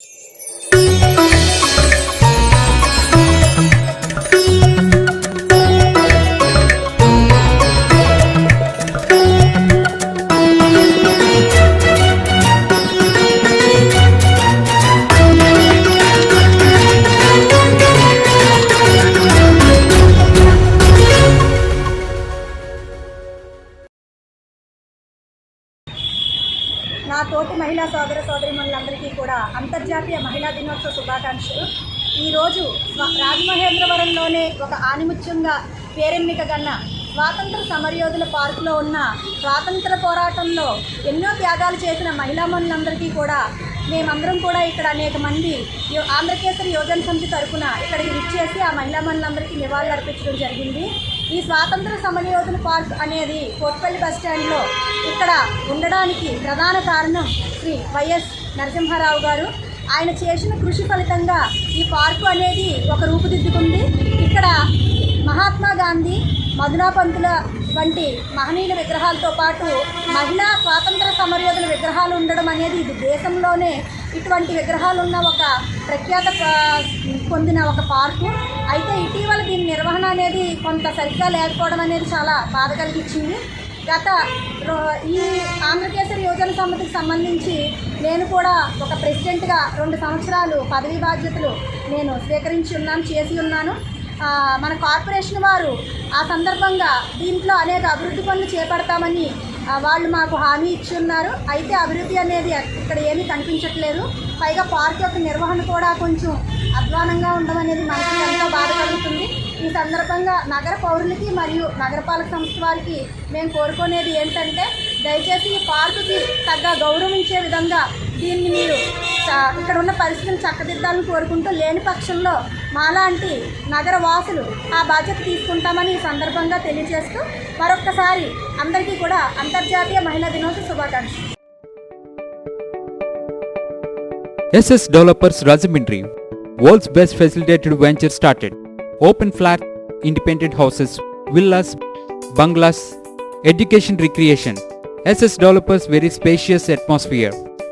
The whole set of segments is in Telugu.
Música నా తోటి మహిళా సోదర సోదరిమణులందరికీ కూడా అంతర్జాతీయ మహిళా దినోత్సవ శుభాకాంక్షలు. ఈరోజు రాజమహేంద్రవరంలోనే ఒక ఆనిముత్యంగా పేరెన్నిక గన్న స్వాతంత్ర సమరయోధుల పార్కులో ఉన్న స్వాతంత్ర పోరాటంలో ఎన్నో త్యాగాలు చేసిన మహిళామణులందరికీ కూడా మేమందరం కూడా ఇక్కడ అనేక మంది ఆంధ్రకేసరి యోజన సమితి తరఫున ఇక్కడికి విచ్చేసి ఆ మహిళామణులందరికీ నివాళులు అర్పించడం జరిగింది. ఈ స్వాతంత్ర సమరయోధుల పార్క్ అనేది కోట్పల్లి బస్ స్టాండ్లో ఇక్కడ ఉండడానికి ప్రధాన కారణం శ్రీ వైఎస్ నరసింహారావు గారు. ఆయన చేసిన కృషి ఫలితంగా ఈ పార్కు అనేది ఒక రూపుదిద్దుకుంది. ఇక్కడ మహాత్మా గాంధీ మధునా పంతుల వంటి మహనీయుల విగ్రహాలతో పాటు మహిళా స్వాతంత్ర సమరయోధుల విగ్రహాలు ఉండడం అనేది ఇది దేశంలోనే ఇటువంటి విగ్రహాలు ఉన్న ఒక ప్రఖ్యాత ప- పొందిన ఒక పార్కు. అయితే ఇటీవల దీని నిర్వహణ అనేది కొంత సరిగ్గా లేకపోవడం అనేది చాలా బాధ కలిగించింది. గత ఈ ఆంధ్రకేసరి యోజన సమితికి సంబంధించి నేను కూడా ఒక ప్రెసిడెంట్గా రెండు సంవత్సరాలు పదవీ బాధ్యతలు నేను స్వీకరించి ఉన్నాను చేసి ఉన్నాను. మన కార్పొరేషన్ వారు ఆ సందర్భంగా దీంట్లో అనేక అభివృద్ధి పనులు చేపడతామని వాళ్ళు మాకు హామీ ఇచ్చి ఉన్నారు అయితే అభివృద్ధి అనేది ఇక్కడ ఏమీ కనిపించట్లేదు. పైగా పార్క్ యొక్క నిర్వహణ కూడా కొంచెం అధ్వానంగా ఉండడం అనేది మనకి ఎంతో బాధపడుతుంది ఈ సందర్భంగా నగర పౌరులకి మరియు నగరపాలక సంస్థ వారికి మేము కోరుకునేది ఏంటంటే దయచేసి ఈ పార్కుకి తగ్గ గౌరవించే విధంగా దీన్ని మీరు ఇక్కడ ఉన్న పరిస్థితిని చక్కదిద్దాలని కోరుకుంటూ లేని పక్షంలో మాలాంటి నగర వాసులు ఆ బాధ్యత తీసుకుంటామని ఈ సందర్భంగా తెలియజేస్తూ మరొక్కసారి అందరికీ కూడా అంతర్జాతీయ మహిళా దినోత్సవ శుభాకాంక్షలు. S S developers Rajahmundry world's best facilitated venture started. Open flat independent houses villas bungalows education recreation. S S developers very spacious atmosphere.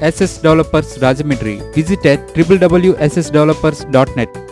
SS Developers Rajamindri. Visit at www.ssdevelopers.net.